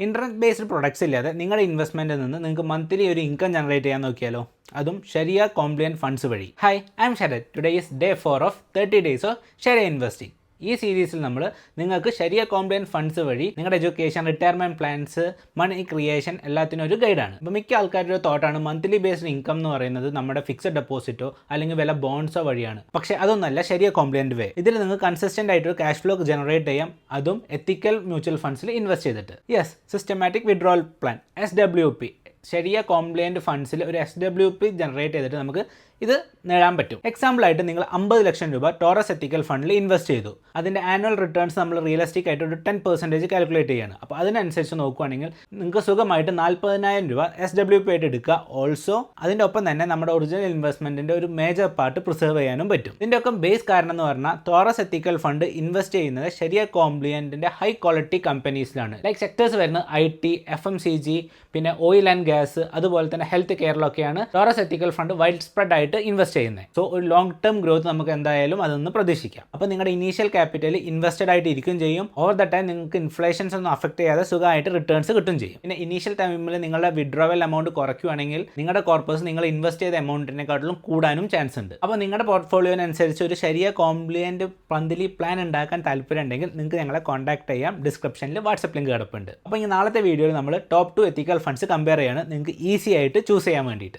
Internet based products ഇല്ലാതെ നിങ്ങളുടെ ഇൻവെസ്റ്റ്മെന്റിൽ നിന്ന് നിങ്ങൾക്ക് മന്ത്ലി ഒരു ഇൻകം ജനറേറ്റ് ചെയ്യാൻ നോക്കിയാലോ? അതും ഷരിയ കോംപ്ലിയൻ ഫണ്ട്സ് വഴി. Hi I am Sharath today is day four of thirty days of ഷെരിയ investing ഈ സീരീസിൽ നമ്മൾ നിങ്ങൾക്ക് ശരിയ കോംപ്ലിയൻ ഫണ്ട്സ് വഴി നിങ്ങളുടെ education retirement plans money creation എല്ലാത്തിനും ഒരു ഗൈഡാണ് അപ്പോൾ മിക്ക ആൾക്കാരുടെ തോട്ടാണ് മന്ത്ലി ബേസ്ഡ് ഇൻകം എന്ന് പറയുന്നത് നമ്മുടെ ഫിക്സഡ് ഡെപ്പോസിറ്റോ അല്ലെങ്കിൽ വില ബോൺസോ വഴിയാണ്. പക്ഷേ അതൊന്നല്ല ശരിയ കോംപ്ലൈന്റ് വേ ഇതിൽ നിങ്ങൾക്ക് കൺസിസ്റ്റന്റ് ആയിട്ട് ഒരു ക്യാഷ് ഫ്ലോ ജനറേറ്റ് ചെയ്യാം. അതും എത്തിക്കൽ മ്യൂച്വൽ ഫണ്ട്സിൽ ഇൻവെസ്റ്റ് ചെയ്തിട്ട്. Yes systematic withdrawal plan S W P ശരിയ കോംപ്ലിയന്റ് ഫണ്ട്സിൽ ഒരു എസ് ഡബ്ല്യു പി ജനറേറ്റ് ചെയ്തിട്ട് നമുക്ക് ഇത് നേടാൻ പറ്റും. എക്സാമ്പിൾ ആയിട്ട് നിങ്ങൾ അമ്പത് ലക്ഷം രൂപ ടോറസ് എത്തിക്കൽ ഫണ്ടിൽ ഇൻവെസ്റ്റ് ചെയ്തു. അതിന്റെ ആനുവൽ റിട്ടേൺസ് നമ്മൾ റിയലിസ്റ്റിക് ആയിട്ട് ഒരു ടെൻ പെർസെന്റേജ് കാൽക്കുലേറ്റ് ചെയ്യാണ്. അപ്പോൾ അതിനനുസരിച്ച് നോക്കുകയാണെങ്കിൽ നിങ്ങൾക്ക് സുഖമായിട്ട് നാൽപ്പതിനായിരം രൂപ എസ് ഡബ്ല്യു പി ആയിട്ട് എടുക്കുക. ഓൾസോ അതിന്റെ ഒപ്പം തന്നെ നമ്മുടെ ഒറിജിനൽ ഇൻവെസ്റ്റ്മെന്റിന്റെ ഒരു മേജർ പാർട്ട് പ്രിസർവ് ചെയ്യാനും പറ്റും. ഇതിന്റെ ഒക്കെ ബേസ് കാരണം എന്ന് പറഞ്ഞാൽ ടോറസ് എത്തിക്കൽ ഫണ്ട് ഇൻവെസ്റ്റ് ചെയ്യുന്നത് ശരിയ കോംപ്ലിയന്റിന്റെ ഹൈ ക്വാളിറ്റി കമ്പനീസിലാണ് ലൈക്ക് സെക്ടേഴ്സ് വരുന്നത് I T F M C G പിന്നെ ഓയിൽ ആൻഡ് ഗ്യാസ് അതുപോലെ തന്നെ health കെയറിലൊക്കെയാണ് Taurus ethical fund wide spread ആയിട്ട് ഇൻവെസ്റ്റ് ചെയ്യുന്നത് സോ ഒരു ലോങ് ടേം ഗ്രോത്ത് നമുക്ക് എന്തായാലും അതൊന്ന് പ്രതീക്ഷിക്കാം. അപ്പോൾ നിങ്ങളുടെ ഇനീഷ്യൽ ക്യാപിറ്റൽ ഇൻവെസ്റ്റഡ് ആയിട്ട് ഇരിക്കും ചെയ്യും. ഓവർ ദ ടൈം നിങ്ങൾക്ക് ഇൻഫ്ലേഷൻസ് ഒന്നും അഫക്ട് ചെയ്യാതെ സുഖമായിട്ട് റിട്ടേൺസ് കിട്ടും ചെയ്യും. പിന്നെ ഇനീഷ്യൽ ടൈമിൽ നിങ്ങളുടെ വിഡ്രോവൽ എമൗണ്ട് കുറയ്ക്കുകയാണെങ്കിൽ നിങ്ങളുടെ കോർപ്പസ് നിങ്ങൾ ഇൻവെസ്റ്റ് ചെയ്ത എമൗണ്ടിനെക്കാട്ടിലും കൂടാനും ചാൻസ് ഉണ്ട്. അപ്പോൾ നിങ്ങളുടെ പോർട്ട്ഫോളിയോനുസരിച്ച് ഒരു ശരിയ കോംപ്ലിയന്റ് പന്തിലി പ്ലാൻ ഉണ്ടാക്കാൻ താല്പര്യം ഉണ്ടെങ്കിൽ നിങ്ങൾക്ക് ഞങ്ങളെ കോൺടാക്ട് ചെയ്യാം. ഡിസ്ക്രിപ്ഷനിൽ വാട്സപ്പ് ലിങ്ക് കിടപ്പുണ്ട്. അപ്പോൾ ഈ നാളത്തെ വീഡിയോയിൽ നമ്മൾ top two ethical funds compare ചെയ്യാണ്. നിങ്ങൾക്ക് ഈസി ആയിട്ട് ചൂസ് ചെയ്യാൻ വേണ്ടിയിട്ട്.